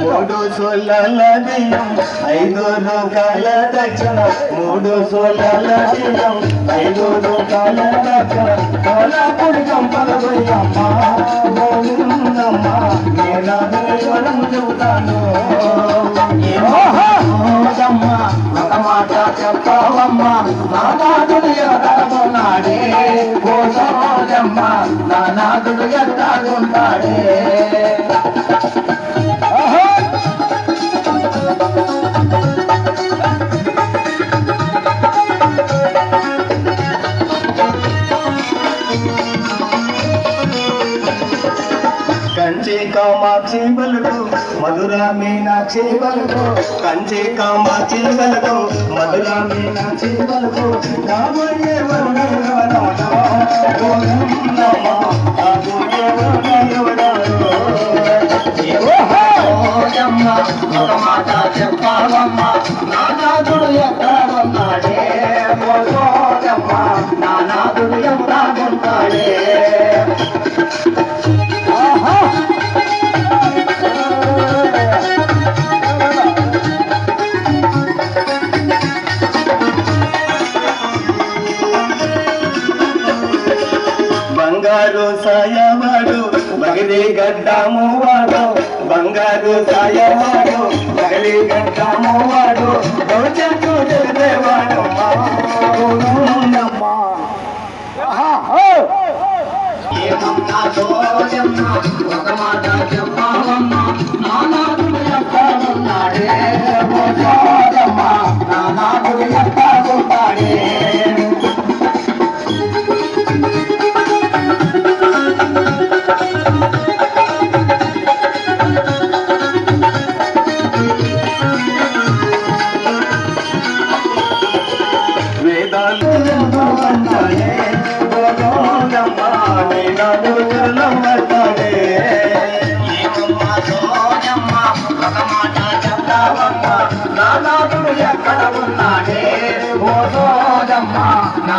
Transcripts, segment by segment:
మూడు సోళ్ళ ఐదు రూపాయల దక్షిణ. మూడు సోళ్ళ బియ్యం ఐదు రూపాయల దక్షిణ. కోలాపుడి కంపల పోయమ్మ గోవిందమ్మ చెబుతాను ఒక మాట చెప్పవమ్మ నానాదుడు ఎత్తాడున్నాడే ఓ కామాక్షి మధురా మధుర మీనాక్షి బలుడు కంచి కామాక్షి బలుడు మధుర మీనాక్షి బలుడు కాబోయే ఒక మాట నానాదుడు ఎక్కడున్నాడే? ఓహోయమ్మ, ఎక్కడున్నాడే బంగారు సాయవాడు బగిలి గడ్డము వాడు బంగారు సాయవాడు బగిలి గడ్డము వాడు భవిష్యత్తు తెలిపేవాడు ఒక మాట చెప్పావమ్మ, నానాదుడు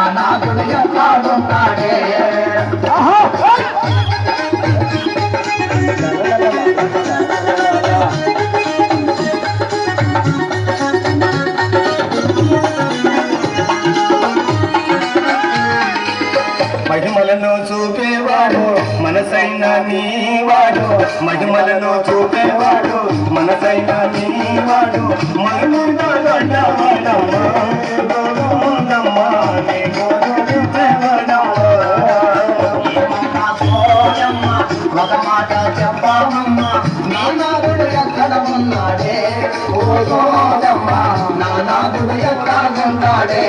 నానాదుడు ఎక్కడున్నాడే మహిమలను చూపేవాడు మనసైన నీవాడు. మహిమలను చూపేవాడు பயப்படாது பயப்படாது